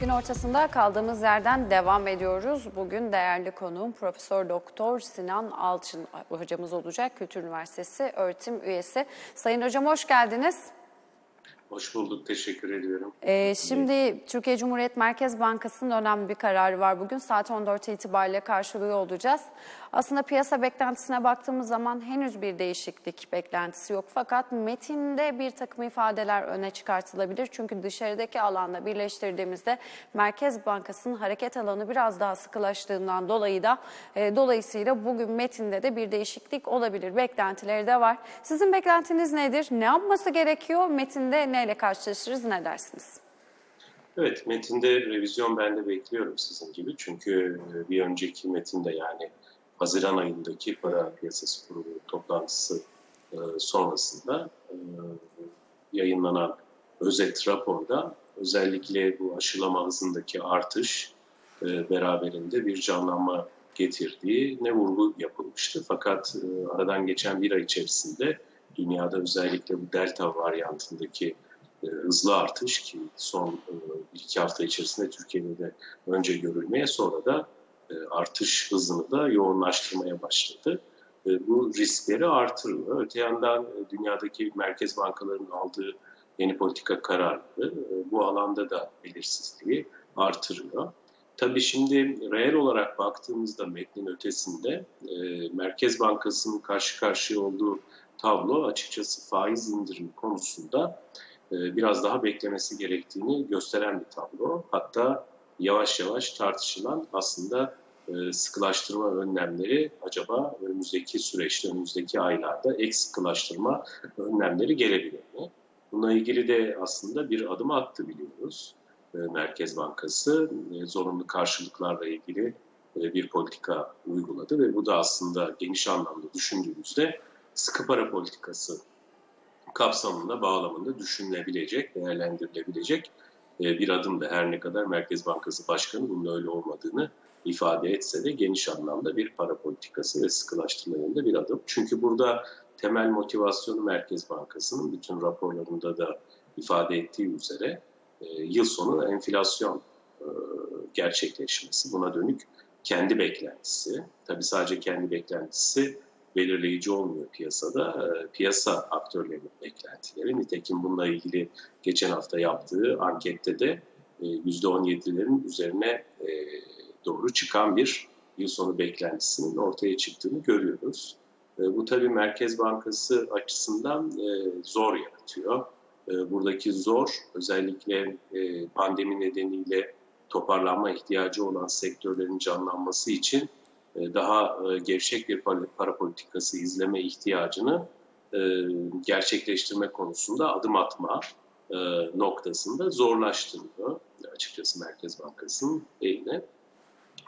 Gün ortasında kaldığımız yerden devam ediyoruz. Bugün değerli konuğum Profesör Doktor Sinan Alçın hocamız olacak. Kültür Üniversitesi öğretim üyesi. Sayın hocam hoş geldiniz. Hoş bulduk, teşekkür ediyorum. Ee, şimdi Türkiye Cumhuriyet Merkez Bankası'nın önemli bir kararı var bugün. Saat 14 itibariyle karşılıyor olacağız. Aslında piyasa beklentisine baktığımız zaman henüz bir değişiklik beklentisi yok. Fakat metinde bir takım ifadeler öne çıkartılabilir. Çünkü dışarıdaki alanda birleştirdiğimizde Merkez Bankası'nın hareket alanı biraz daha sıkılaştığından dolayı da e, dolayısıyla bugün metinde de bir değişiklik olabilir. Beklentileri de var. Sizin beklentiniz nedir? Ne yapması gerekiyor? Metinde neyle karşılaşırız? Ne dersiniz? Evet, metinde revizyon ben de bekliyorum sizin gibi. Çünkü bir önceki metinde yani Haziran ayındaki para piyasası kurulu toplantısı e, sonrasında e, yayınlanan özet raporda özellikle bu aşılama hızındaki artış e, beraberinde bir canlanma getirdiği ne vurgu yapılmıştı. Fakat aradan geçen bir ay içerisinde dünyada özellikle bu delta varyantındaki hızlı artış ki son iki hafta içerisinde Türkiye'de de önce görülmeye sonra da artış hızını da yoğunlaştırmaya başladı. E, bu riskleri artırıyor. Öte yandan e, dünyadaki merkez bankalarının aldığı yeni politika kararları bu alanda da belirsizliği artırıyor. Tabii şimdi reel olarak baktığımızda metnin ötesinde Merkez Bankası'nın karşı karşıya olduğu tablo açıkçası faiz indirimi konusunda biraz daha beklemesi gerektiğini gösteren bir tablo. Hatta yavaş yavaş tartışılan aslında e, sıkılaştırma önlemleri acaba önümüzdeki süreçte, önümüzdeki aylarda ek sıkılaştırma önlemleri gelebilir mi? Bununla ilgili de aslında bir adım attı biliyoruz. E, Merkez Bankası e, zorunlu karşılıklarla ilgili bir politika uyguladı ve bu da aslında geniş anlamda düşündüğümüzde sıkı para politikası kapsamında, bağlamında düşünülebilecek, değerlendirilebilecek bir adım da her ne kadar Merkez Bankası Başkanı bunun öyle olmadığını ifade etse de geniş anlamda bir para politikası ve sıkılaştırma yönünde bir adım. Çünkü burada temel motivasyonu Merkez Bankası'nın bütün raporlarında da ifade ettiği üzere e, yıl sonu enflasyon e, gerçekleşmesi. Buna dönük kendi beklentisi. Tabii sadece kendi beklentisi belirleyici olmuyor piyasada. E, piyasa aktörlerinin beklentileri. Nitekim bununla ilgili geçen hafta yaptığı ankette de e, %17'lerin üzerine doğru çıkan bir yıl sonu beklentisinin ortaya çıktığını görüyoruz. E, bu tabii Merkez Bankası açısından e, zor yaratıyor. E, buradaki zor özellikle pandemi nedeniyle toparlanma ihtiyacı olan sektörlerin canlanması için daha gevşek bir para politikası izleme ihtiyacını gerçekleştirme konusunda adım atma noktasında zorlaştırıyor açıkçası Merkez Bankası'nın eline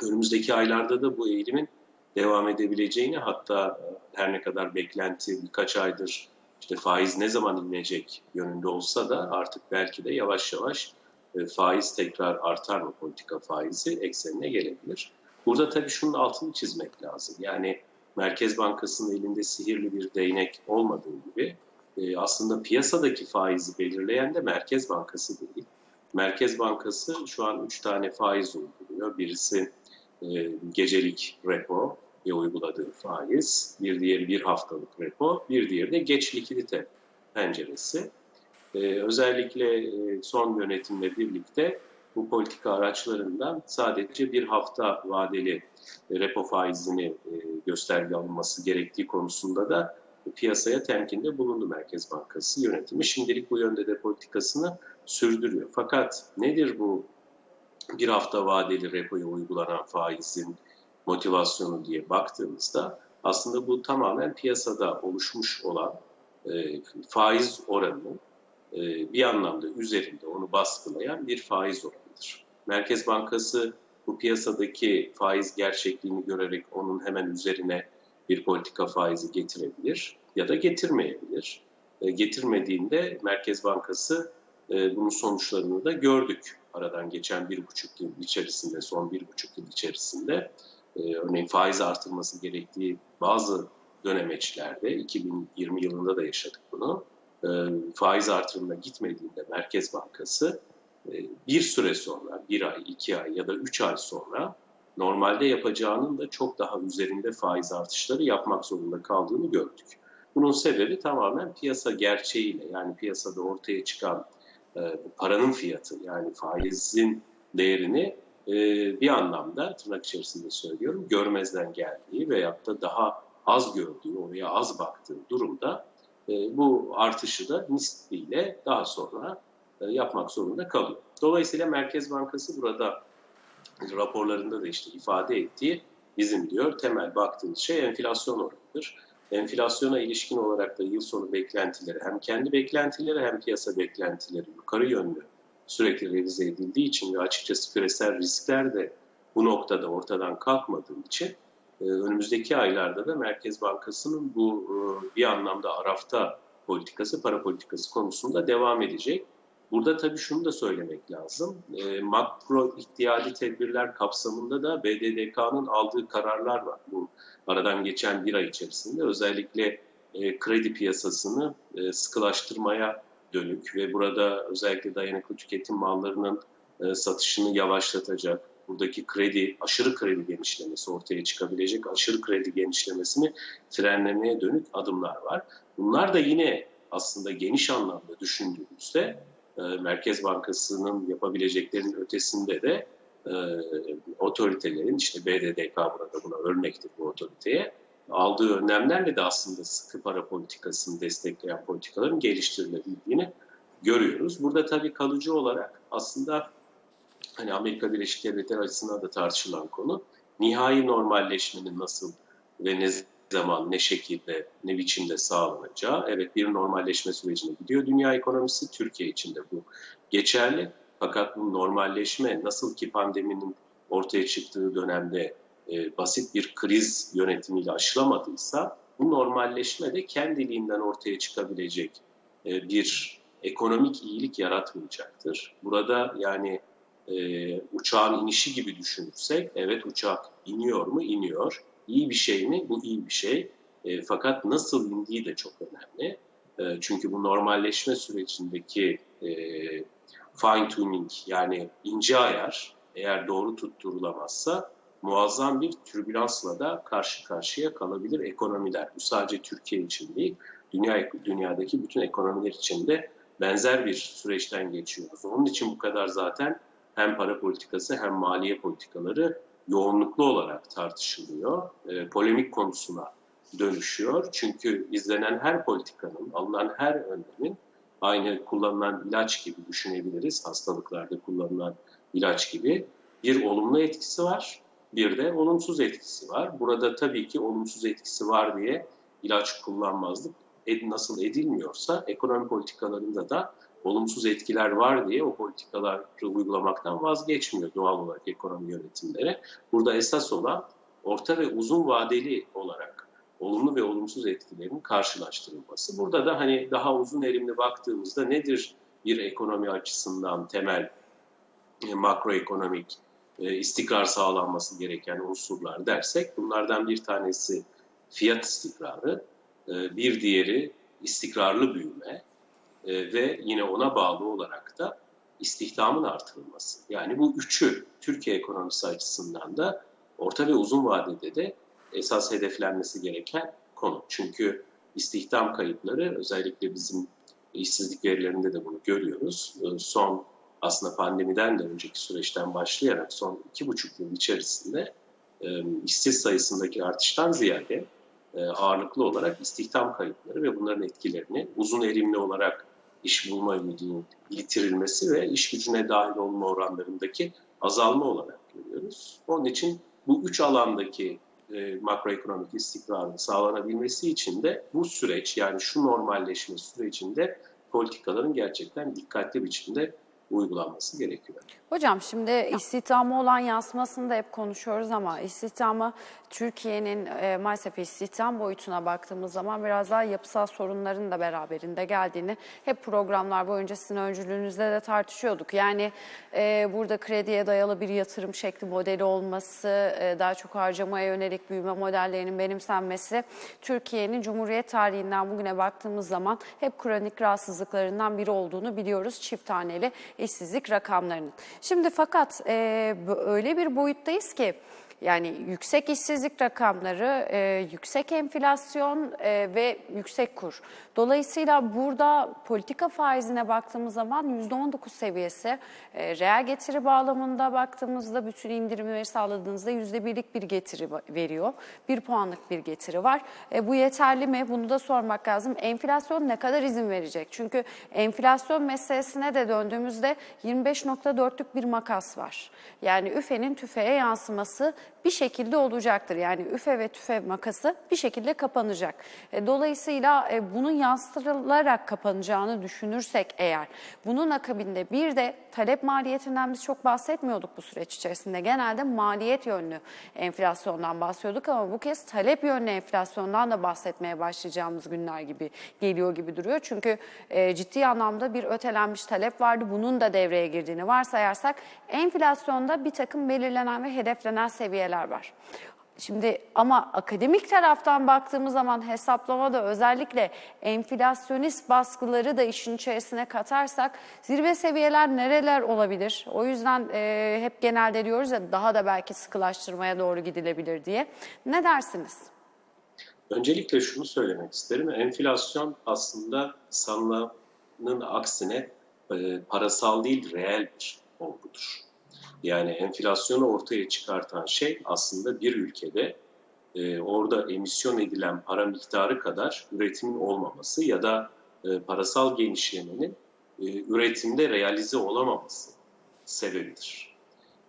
önümüzdeki aylarda da bu eğilimin devam edebileceğini hatta her ne kadar beklenti birkaç aydır işte faiz ne zaman inecek yönünde olsa da artık belki de yavaş yavaş e, faiz tekrar artar mı politika faizi eksenine gelebilir. Burada tabii şunun altını çizmek lazım. Yani Merkez Bankası'nın elinde sihirli bir değnek olmadığı gibi e, aslında piyasadaki faizi belirleyen de Merkez Bankası değil. Merkez Bankası şu an üç tane faiz uyguluyor. Birisi e, gecelik repo ve uyguladığı faiz, bir diğeri bir haftalık repo, bir diğeri de geç likidite penceresi. E, özellikle e, son yönetimle birlikte bu politika araçlarından sadece bir hafta vadeli repo faizini gösterge alınması gerektiği konusunda da piyasaya temkinde bulundu Merkez Bankası yönetimi. Şimdilik bu yönde de politikasını sürdürüyor. Fakat nedir bu bir hafta vadeli repoya uygulanan faizin motivasyonu diye baktığımızda aslında bu tamamen piyasada oluşmuş olan e, faiz oranının e, bir anlamda üzerinde onu baskılayan bir faiz oranıdır. Merkez Bankası bu piyasadaki faiz gerçekliğini görerek onun hemen üzerine bir politika faizi getirebilir ya da getirmeyebilir. E, getirmediğinde Merkez Bankası e, bunun sonuçlarını da gördük aradan geçen bir buçuk yıl içerisinde, son bir buçuk yıl içerisinde e, örneğin faiz artırması gerektiği bazı dönemeçlerde, 2020 yılında da yaşadık bunu, e, faiz artırımına gitmediğinde Merkez Bankası e, bir süre sonra, bir ay, iki ay ya da üç ay sonra normalde yapacağının da çok daha üzerinde faiz artışları yapmak zorunda kaldığını gördük. Bunun sebebi tamamen piyasa gerçeğiyle yani piyasada ortaya çıkan e, paranın fiyatı yani faizin değerini e, bir anlamda tırnak içerisinde söylüyorum görmezden geldiği veyahut da daha az gördüğü, oraya az baktığı durumda e, bu artışı da nispiyle daha sonra yapmak zorunda kalıyor. Dolayısıyla Merkez Bankası burada raporlarında da işte ifade ettiği bizim diyor temel baktığımız şey enflasyon oranıdır. Enflasyona ilişkin olarak da yıl sonu beklentileri hem kendi beklentileri hem piyasa beklentileri yukarı yönlü sürekli revize edildiği için ve açıkçası küresel riskler de bu noktada ortadan kalkmadığı için e, önümüzdeki aylarda da Merkez Bankası'nın bu e, bir anlamda arafta politikası, para politikası konusunda devam edecek. Burada tabii şunu da söylemek lazım. E, makro ihtiyadi tedbirler kapsamında da BDDK'nın aldığı kararlar var. Bu aradan geçen bir ay içerisinde özellikle e, kredi piyasasını e, sıkılaştırmaya dönük ve burada özellikle dayanıklı tüketim mallarının e, satışını yavaşlatacak, buradaki kredi, aşırı kredi genişlemesi ortaya çıkabilecek aşırı kredi genişlemesini frenlemeye dönük adımlar var. Bunlar da yine aslında geniş anlamda düşündüğümüzde e, Merkez Bankası'nın yapabileceklerinin ötesinde de e, otoritelerin işte BDDK burada buna örnektir bu otoriteye aldığı önlemlerle de aslında sıkı para politikasını destekleyen politikaların geliştirilebildiğini görüyoruz. Burada tabii kalıcı olarak aslında hani Amerika Birleşik Devletleri açısından da tartışılan konu nihai normalleşmenin nasıl ve ne zaman, ne şekilde, ne biçimde sağlanacağı. Evet bir normalleşme sürecine gidiyor dünya ekonomisi. Türkiye için de bu geçerli. Fakat bu normalleşme nasıl ki pandeminin ortaya çıktığı dönemde e, basit bir kriz yönetimiyle aşılamadıysa bu normalleşme de kendiliğinden ortaya çıkabilecek e, bir ekonomik iyilik yaratmayacaktır. Burada yani e, uçağın inişi gibi düşünürsek evet uçak iniyor mu? İniyor. İyi bir şey mi? Bu iyi bir şey. E, fakat nasıl indiği de çok önemli. E, çünkü bu normalleşme sürecindeki e, fine tuning yani ince ayar eğer doğru tutturulamazsa muazzam bir türbülansla da karşı karşıya kalabilir ekonomiler. Bu sadece Türkiye için değil, dünya dünyadaki bütün ekonomiler için de benzer bir süreçten geçiyoruz. Onun için bu kadar zaten hem para politikası hem maliye politikaları yoğunluklu olarak tartışılıyor. E, polemik konusuna dönüşüyor. Çünkü izlenen her politikanın, alınan her önlemin aynı kullanılan ilaç gibi düşünebiliriz. Hastalıklarda kullanılan ilaç gibi bir olumlu etkisi var, bir de olumsuz etkisi var. Burada tabii ki olumsuz etkisi var diye ilaç kullanmazlık nasıl edilmiyorsa ekonomi politikalarında da olumsuz etkiler var diye o politikaları uygulamaktan vazgeçmiyor doğal olarak ekonomi yönetimleri. Burada esas olan orta ve uzun vadeli olarak olumlu ve olumsuz etkilerin karşılaştırılması. Burada da hani daha uzun erimli baktığımızda nedir bir ekonomi açısından temel e, makroekonomik e, istikrar sağlanması gereken unsurlar dersek bunlardan bir tanesi fiyat istikrarı, e, bir diğeri istikrarlı büyüme e, ve yine ona bağlı olarak da istihdamın artırılması. Yani bu üçü Türkiye ekonomisi açısından da orta ve uzun vadede de esas hedeflenmesi gereken konu. Çünkü istihdam kayıpları özellikle bizim işsizlik verilerinde de bunu görüyoruz. Son aslında pandemiden de önceki süreçten başlayarak son iki buçuk yıl içerisinde e, işsiz sayısındaki artıştan ziyade e, ağırlıklı olarak istihdam kayıpları ve bunların etkilerini uzun erimli olarak iş bulma ümidinin yitirilmesi ve iş gücüne dahil olma oranlarındaki azalma olarak görüyoruz. Onun için bu üç alandaki e, makroekonomik istikrarın sağlanabilmesi için de bu süreç yani şu normalleşme sürecinde politikaların gerçekten dikkatli biçimde uygulanması gerekiyor. Hocam şimdi istihdamı olan yansımasını da hep konuşuyoruz ama istihdamı Türkiye'nin e, maalesef istihdam boyutuna baktığımız zaman biraz daha yapısal sorunların da beraberinde geldiğini hep programlar boyunca sizin öncülüğünüzde de tartışıyorduk. Yani e, burada krediye dayalı bir yatırım şekli modeli olması, e, daha çok harcamaya yönelik büyüme modellerinin benimsenmesi Türkiye'nin Cumhuriyet tarihinden bugüne baktığımız zaman hep kronik rahatsızlıklarından biri olduğunu biliyoruz. Çift taneli işsizlik rakamlarının. Şimdi fakat e, öyle bir boyuttayız ki yani yüksek işsizlik rakamları, e, yüksek enflasyon e, ve yüksek kur. Dolayısıyla burada politika faizine baktığımız zaman %19 seviyesi, e, reel getiri bağlamında baktığımızda bütün indirimleri sağladığınızda %1'lik bir getiri veriyor. Bir puanlık bir getiri var. E, bu yeterli mi? Bunu da sormak lazım. Enflasyon ne kadar izin verecek? Çünkü enflasyon meselesine de döndüğümüzde 25.4'lük bir makas var. Yani üfenin tüfeğe yansıması bir şekilde olacaktır. Yani üfe ve tüfe makası bir şekilde kapanacak. E, dolayısıyla e, bunun yansıtılarak kapanacağını düşünürsek eğer, bunun akabinde bir de talep maliyetinden biz çok bahsetmiyorduk bu süreç içerisinde. Genelde maliyet yönlü enflasyondan bahsediyorduk ama bu kez talep yönlü enflasyondan da bahsetmeye başlayacağımız günler gibi geliyor gibi duruyor. Çünkü e, ciddi anlamda bir ötelenmiş talep vardı. Bunun da devreye girdiğini varsayarsak enflasyonda bir takım belirlenen ve hedeflenen seviyeler var. Şimdi ama akademik taraftan baktığımız zaman hesaplamada özellikle enflasyonist baskıları da işin içerisine katarsak zirve seviyeler nereler olabilir? O yüzden e, hep genelde diyoruz ya daha da belki sıkılaştırmaya doğru gidilebilir diye. Ne dersiniz? Öncelikle şunu söylemek isterim. Enflasyon aslında sanılanın aksine e, parasal değil reel bir olgudur. Yani enflasyonu ortaya çıkartan şey aslında bir ülkede e, orada emisyon edilen para miktarı kadar üretimin olmaması ya da e, parasal genişlemenin e, üretimde realize olamaması sebebidir.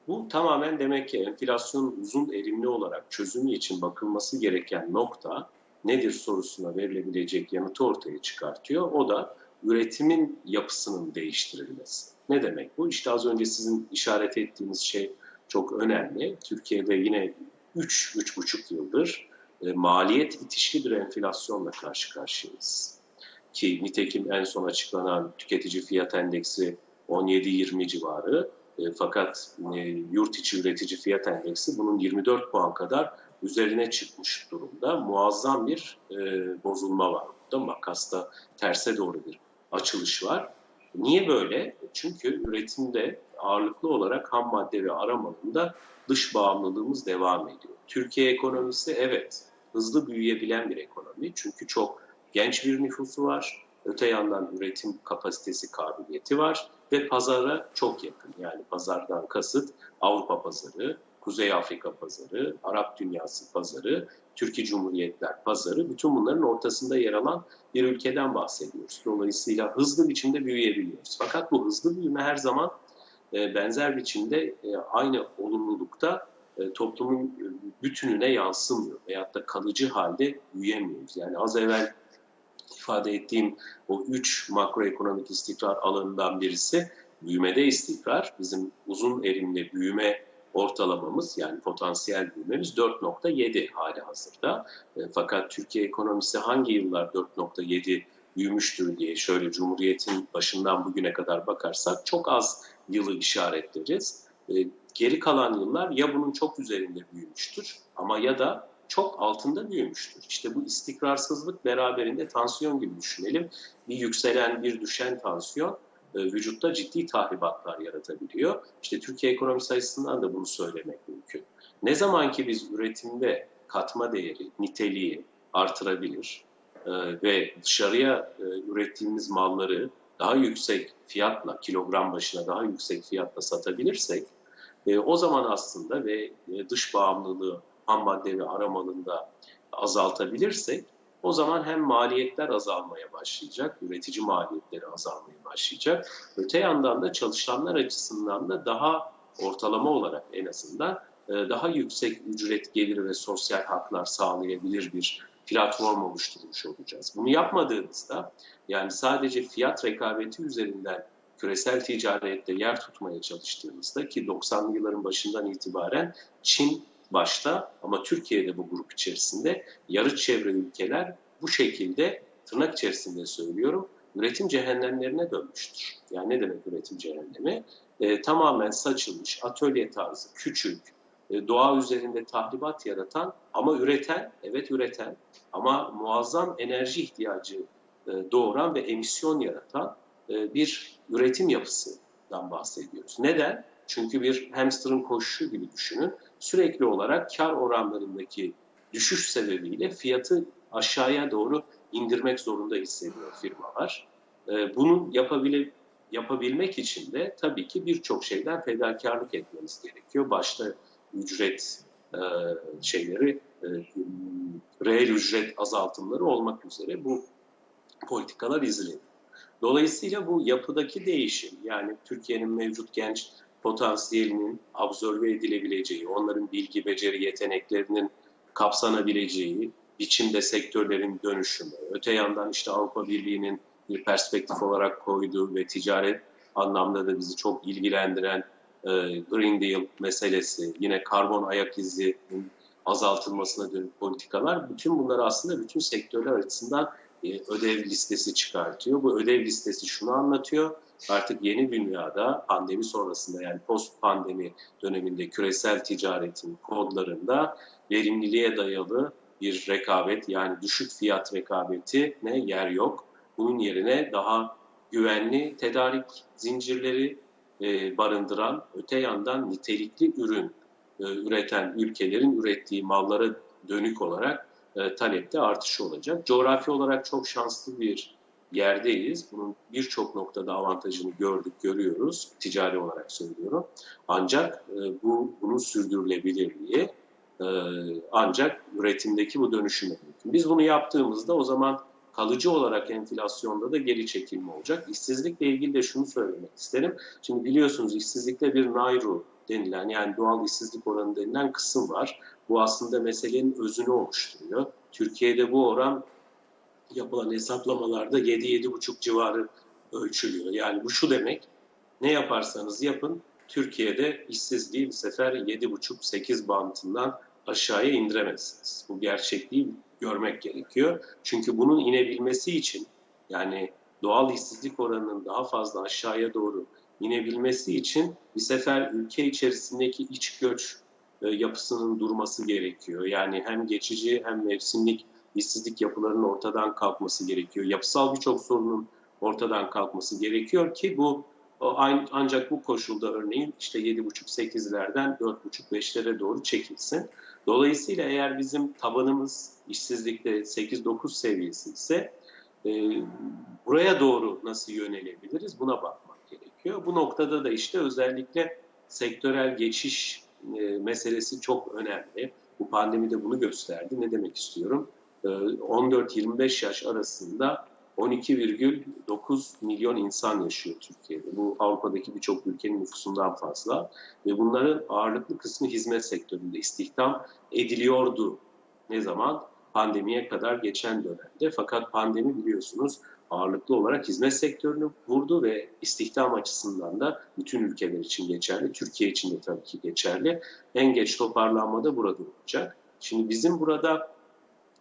Bu tamamen demek ki enflasyonun uzun erimli olarak çözümü için bakılması gereken nokta nedir sorusuna verilebilecek yanıtı ortaya çıkartıyor. O da üretimin yapısının değiştirilmesi. Ne demek bu? İşte az önce sizin işaret ettiğiniz şey çok önemli. Türkiye'de yine 3-3,5 yıldır e, maliyet itişli bir enflasyonla karşı karşıyayız. Ki nitekim en son açıklanan tüketici fiyat endeksi 17-20 civarı e, fakat e, yurt içi üretici fiyat endeksi bunun 24 puan kadar üzerine çıkmış durumda. Muazzam bir e, bozulma var burada. Makasta terse doğru bir açılış var. Niye böyle? Çünkü üretimde ağırlıklı olarak ham madde ve aram alanında dış bağımlılığımız devam ediyor. Türkiye ekonomisi evet hızlı büyüyebilen bir ekonomi. Çünkü çok genç bir nüfusu var. Öte yandan üretim kapasitesi, kabiliyeti var ve pazara çok yakın. Yani pazardan kasıt Avrupa pazarı, Kuzey Afrika pazarı, Arap dünyası pazarı, Türkiye Cumhuriyetler pazarı bütün bunların ortasında yer alan bir ülkeden bahsediyoruz. Dolayısıyla hızlı biçimde büyüyebiliyoruz. Fakat bu hızlı büyüme her zaman e, benzer biçimde e, aynı olumlulukta e, toplumun bütününe yansımıyor veyahut da kalıcı halde büyüyemiyoruz. Yani az evvel ifade ettiğim o üç makroekonomik istikrar alanından birisi büyümede istikrar. Bizim uzun erimli büyüme ortalamamız yani potansiyel büyümemiz 4.7 hali hazırda. E, fakat Türkiye ekonomisi hangi yıllar 4.7 büyümüştür diye şöyle Cumhuriyet'in başından bugüne kadar bakarsak çok az yılı işaretleriz. E, geri kalan yıllar ya bunun çok üzerinde büyümüştür ama ya da çok altında büyümüştür. İşte bu istikrarsızlık beraberinde tansiyon gibi düşünelim. Bir yükselen, bir düşen tansiyon vücutta ciddi tahribatlar yaratabiliyor. İşte Türkiye ekonomisi açısından da bunu söylemek mümkün. Ne zaman ki biz üretimde katma değeri, niteliği artırabilir e, ve dışarıya e, ürettiğimiz malları daha yüksek fiyatla, kilogram başına daha yüksek fiyatla satabilirsek e, o zaman aslında ve e, dış bağımlılığı ham madde ve aram alanında azaltabilirsek o zaman hem maliyetler azalmaya başlayacak, üretici maliyetleri azalmaya başlayacak. Öte yandan da çalışanlar açısından da daha ortalama olarak en azından e, daha yüksek ücret geliri ve sosyal haklar sağlayabilir bir platform oluşturmuş olacağız. Bunu yapmadığımızda yani sadece fiyat rekabeti üzerinden küresel ticarette yer tutmaya çalıştığımızda ki 90'lı yılların başından itibaren Çin başta ama Türkiye'de bu grup içerisinde yarı çevre ülkeler bu şekilde tırnak içerisinde söylüyorum üretim cehennemlerine dönmüştür. Yani ne demek üretim cehennemi? E, tamamen saçılmış, atölye tarzı, küçük, e, doğa üzerinde tahribat yaratan ama üreten, evet üreten ama muazzam enerji ihtiyacı e, doğuran ve emisyon yaratan e, bir üretim yapısı dan bahsediyoruz. Neden? Çünkü bir hamsterın koşuşu gibi düşünün. Sürekli olarak kar oranlarındaki düşüş sebebiyle fiyatı aşağıya doğru indirmek zorunda hissediyor firmalar. Ee, Bunu yapabile, yapabilmek için de tabii ki birçok şeyden fedakarlık etmeniz gerekiyor. Başta ücret e, şeyleri, e, reel ücret azaltımları olmak üzere bu politikalar izleniyor. Dolayısıyla bu yapıdaki değişim yani Türkiye'nin mevcut genç potansiyelinin absorbe edilebileceği, onların bilgi, beceri, yeteneklerinin kapsanabileceği, biçimde sektörlerin dönüşümü, öte yandan işte Avrupa Birliği'nin bir perspektif olarak koyduğu ve ticaret anlamda da bizi çok ilgilendiren e, Green Deal meselesi, yine karbon ayak izinin azaltılmasına dönük politikalar, bütün bunlar aslında bütün sektörler açısından e, ödev listesi çıkartıyor. Bu ödev listesi şunu anlatıyor. Artık yeni dünyada pandemi sonrasında yani post pandemi döneminde küresel ticaretin kodlarında verimliliğe dayalı bir rekabet yani düşük fiyat rekabeti ne yer yok. Bunun yerine daha güvenli tedarik zincirleri e, barındıran öte yandan nitelikli ürün e, üreten ülkelerin ürettiği mallara dönük olarak e, talepte artışı olacak. Coğrafi olarak çok şanslı bir yerdeyiz. Bunun birçok noktada avantajını gördük, görüyoruz. Ticari olarak söylüyorum. Ancak e, bu bunun sürdürülebilirliği e, ancak üretimdeki bu dönüşüm mümkün. Biz bunu yaptığımızda o zaman kalıcı olarak enflasyonda da geri çekilme olacak. İşsizlikle ilgili de şunu söylemek isterim. Şimdi biliyorsunuz işsizlikte bir NAIRU denilen yani doğal işsizlik oranı denilen kısım var. Bu aslında meselenin özünü oluşturuyor. Türkiye'de bu oran yapılan hesaplamalarda 7-7,5 civarı ölçülüyor. Yani bu şu demek, ne yaparsanız yapın Türkiye'de işsizliği bir sefer 7,5-8 bantından aşağıya indiremezsiniz. Bu gerçekliği görmek gerekiyor. Çünkü bunun inebilmesi için yani doğal işsizlik oranının daha fazla aşağıya doğru inebilmesi için bir sefer ülke içerisindeki iç göç e, yapısının durması gerekiyor. Yani hem geçici hem mevsimlik işsizlik yapılarının ortadan kalkması gerekiyor. Yapısal birçok sorunun ortadan kalkması gerekiyor ki bu ancak bu koşulda örneğin işte 7,5-8'lerden 4,5-5'lere doğru çekilsin. Dolayısıyla eğer bizim tabanımız işsizlikte 8-9 seviyesi ise e, buraya doğru nasıl yönelebiliriz buna bakmak gerekiyor. Bu noktada da işte özellikle sektörel geçiş e, meselesi çok önemli. Bu pandemi de bunu gösterdi. Ne demek istiyorum? 14-25 yaş arasında 12,9 milyon insan yaşıyor Türkiye'de. Bu Avrupa'daki birçok ülkenin nüfusundan fazla ve bunların ağırlıklı kısmı hizmet sektöründe istihdam ediliyordu. Ne zaman? Pandemiye kadar geçen dönemde. Fakat pandemi biliyorsunuz ağırlıklı olarak hizmet sektörünü vurdu ve istihdam açısından da bütün ülkeler için geçerli. Türkiye için de tabii ki geçerli. En geç toparlanma da burada olacak. Şimdi bizim burada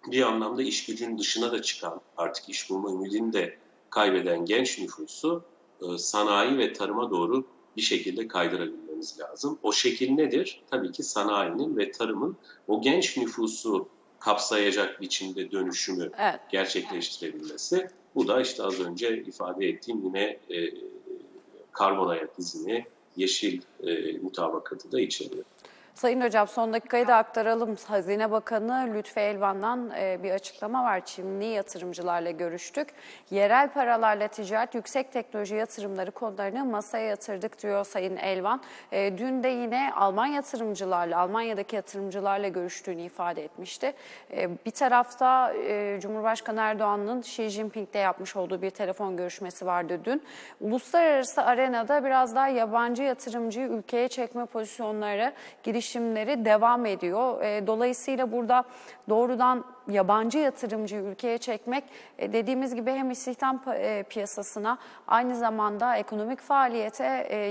bir anlamda iş gücünün dışına da çıkan, artık iş bulma ümidini de kaybeden genç nüfusu e, sanayi ve tarıma doğru bir şekilde kaydırabilmemiz lazım. O şekil nedir? Tabii ki sanayinin ve tarımın o genç nüfusu kapsayacak biçimde dönüşümü Evet. gerçekleştirebilmesi. Bu da işte az önce ifade ettiğim yine e, karbon ayak izini, yeşil e, mutabakatı da içeriyor. Sayın Hocam son dakikayı da aktaralım. Hazine Bakanı Lütfi Elvan'dan e, bir açıklama var. Çinli yatırımcılarla görüştük. Yerel paralarla ticaret, yüksek teknoloji yatırımları konularını masaya yatırdık diyor Sayın Elvan. E, dün de yine Alman yatırımcılarla, Almanya'daki yatırımcılarla görüştüğünü ifade etmişti. E, bir tarafta Cumhurbaşkanı Erdoğan'ın Xi Jinping'de yapmış olduğu bir telefon görüşmesi vardı dün. Uluslararası arenada biraz daha yabancı yatırımcıyı ülkeye çekme pozisyonları, giriş girişimleri devam ediyor. Dolayısıyla burada doğrudan yabancı yatırımcıyı ülkeye çekmek e, dediğimiz gibi hem istihdam e, piyasasına aynı zamanda ekonomik faaliyete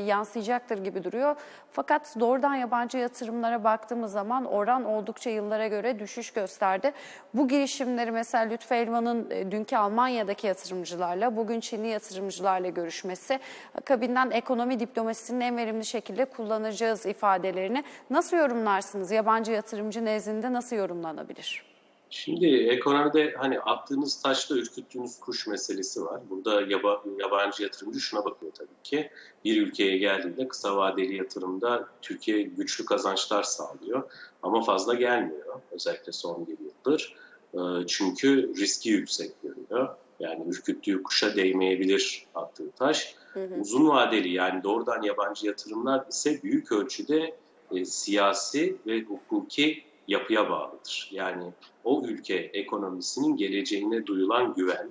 yansıyacaktır gibi duruyor. Fakat doğrudan yabancı yatırımlara baktığımız zaman oran oldukça yıllara göre düşüş gösterdi. Bu girişimleri mesela Lütfü Elvan'ın dünkü Almanya'daki yatırımcılarla, bugün Çinli yatırımcılarla görüşmesi, akabinden ekonomi diplomasisinin en verimli şekilde kullanacağız ifadelerini nasıl yorumlarsınız? Yabancı yatırımcı nezdinde nasıl yorumlanabilir? Şimdi ekonomide hani attığınız taşla ürküttüğünüz kuş meselesi var. Burada yaba, yabancı yatırımcı şuna bakıyor tabii ki. Bir ülkeye geldiğinde kısa vadeli yatırımda Türkiye güçlü kazançlar sağlıyor. Ama fazla gelmiyor. Özellikle son bir yıldır. Ee, Çünkü riski yüksek görüyor. Yani ürküttüğü kuşa değmeyebilir attığı taş. Uzun vadeli yani doğrudan yabancı yatırımlar ise büyük ölçüde e, siyasi ve hukuki yapıya bağlıdır. Yani o ülke ekonomisinin geleceğine duyulan güven,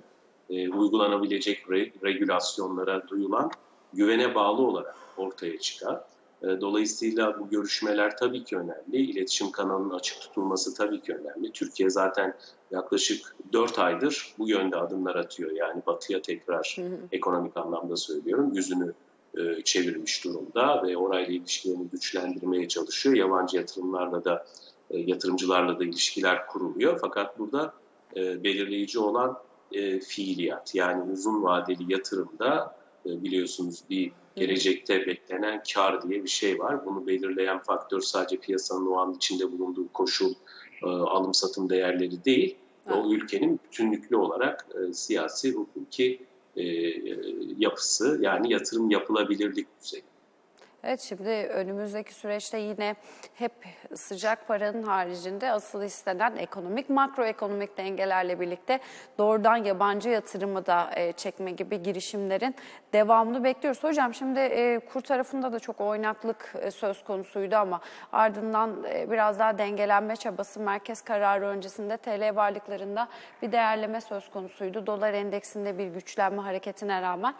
e, uygulanabilecek re- regülasyonlara duyulan güvene bağlı olarak ortaya çıkar. E, dolayısıyla bu görüşmeler tabii ki önemli. İletişim kanalının açık tutulması tabii ki önemli. Türkiye zaten yaklaşık 4 aydır bu yönde adımlar atıyor. Yani batıya tekrar ekonomik anlamda söylüyorum yüzünü e, çevirmiş durumda ve orayla ilişkilerini güçlendirmeye çalışıyor. Yabancı yatırımlarla da e, yatırımcılarla da ilişkiler kuruluyor. Fakat burada e, belirleyici olan e, fiiliyat yani uzun vadeli yatırımda e, biliyorsunuz bir gelecekte beklenen kar diye bir şey var. Bunu belirleyen faktör sadece piyasanın o an içinde bulunduğu koşul, e, alım satım değerleri değil. O ülkenin bütünlüklü olarak e, siyasi, hukuki e, yapısı yani yatırım yapılabilirlik düzeyi. Evet şimdi önümüzdeki süreçte yine hep sıcak paranın haricinde asıl istenen ekonomik makroekonomik dengelerle birlikte doğrudan yabancı yatırımı da e, çekme gibi girişimlerin devamını bekliyoruz. Hocam şimdi e, kur tarafında da çok oynaklık e, söz konusuydu ama ardından e, biraz daha dengelenme çabası merkez kararı öncesinde TL varlıklarında bir değerleme söz konusuydu. Dolar endeksinde bir güçlenme hareketine rağmen.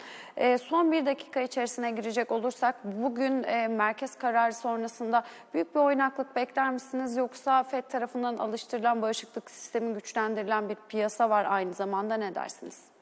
Son bir dakika içerisine girecek olursak bugün e, merkez kararı sonrasında büyük bir oynaklık bekler misiniz? Yoksa FED tarafından alıştırılan bağışıklık sistemi güçlendirilen bir piyasa var aynı zamanda ne dersiniz?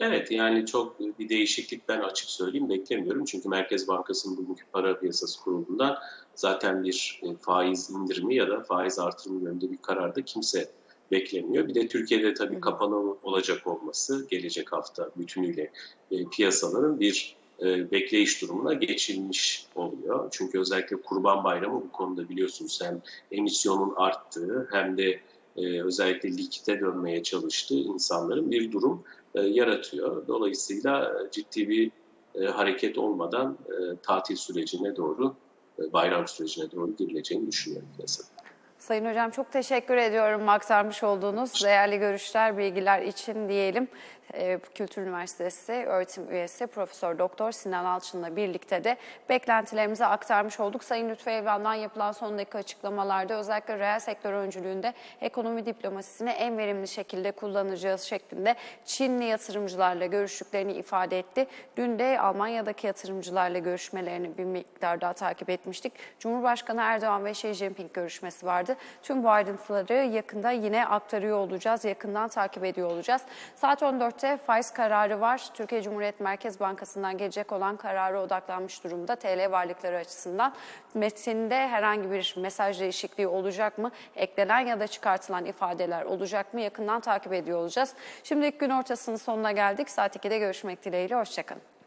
Evet yani çok bir değişiklik ben açık söyleyeyim beklemiyorum. Çünkü Merkez Bankası'nın bugünkü para piyasası kurulundan zaten bir e, faiz indirimi ya da faiz artırımı yönünde bir kararda kimse beklemiyor. Bir de Türkiye'de tabii kapalı olacak olması gelecek hafta bütünüyle e, piyasaların bir e, bekleyiş durumuna geçilmiş oluyor. Çünkü özellikle Kurban Bayramı bu konuda biliyorsunuz hem emisyonun arttığı hem de e, özellikle likite dönmeye çalıştığı insanların bir durum e, yaratıyor. Dolayısıyla ciddi bir hareket olmadan tatil sürecine doğru, bayram sürecine doğru girileceğini düşünüyorum piyasada. Sayın Hocam çok teşekkür ediyorum aktarmış olduğunuz değerli görüşler, bilgiler için diyelim. Ee, Kültür Üniversitesi öğretim üyesi Profesör Doktor Sinan Alçın'la birlikte de beklentilerimizi aktarmış olduk. Sayın Lütfü Evren'den yapılan son dakika açıklamalarda özellikle reel sektör öncülüğünde ekonomi diplomasisini en verimli şekilde kullanacağız şeklinde Çinli yatırımcılarla görüştüklerini ifade etti. Dün de Almanya'daki yatırımcılarla görüşmelerini bir miktar daha takip etmiştik. Cumhurbaşkanı Erdoğan ve Xi Jinping görüşmesi vardı. Tüm bu ayrıntıları yakında yine aktarıyor olacağız, yakından takip ediyor olacağız. Saat 14'te faiz kararı var. Türkiye Cumhuriyet Merkez Bankası'ndan gelecek olan karara odaklanmış durumda TL varlıkları açısından. Metinde herhangi bir mesaj değişikliği olacak mı? Eklenen ya da çıkartılan ifadeler olacak mı? Yakından takip ediyor olacağız. Şimdi ilk gün ortasının sonuna geldik. Saat 2'de görüşmek dileğiyle. Hoşçakalın.